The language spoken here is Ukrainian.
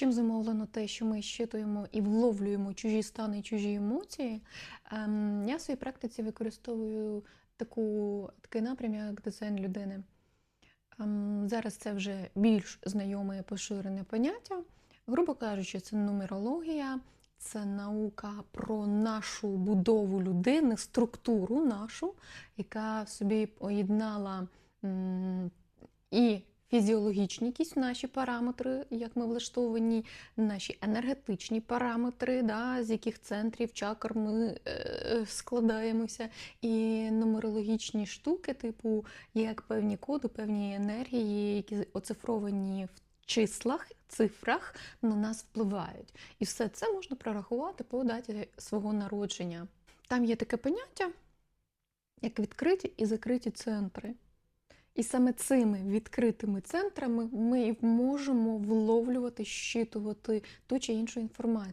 Чим зумовлено те, що ми щитуємо і вловлюємо чужі стани чужі емоції, ем, я в своїй практиці використовую таку, такий напрям, як дизайн людини. Ем, Зараз це вже більш знайоме поширене поняття. Грубо кажучи, це нумерологія, це наука про нашу будову людини, структуру нашу, яка собі поєднала і фізіологічні якісь наші параметри, як ми влаштовані, наші енергетичні параметри, да, з яких центрів чакр ми е, складаємося, і нумерологічні штуки, типу як певні коди, певні енергії, які оцифровані в числах, цифрах на нас впливають. І все це можна прорахувати по даті свого народження. Там є таке поняття, як відкриті і закриті центри. І саме цими відкритими центрами ми можемо вловлювати, щитувати ту чи іншу інформацію.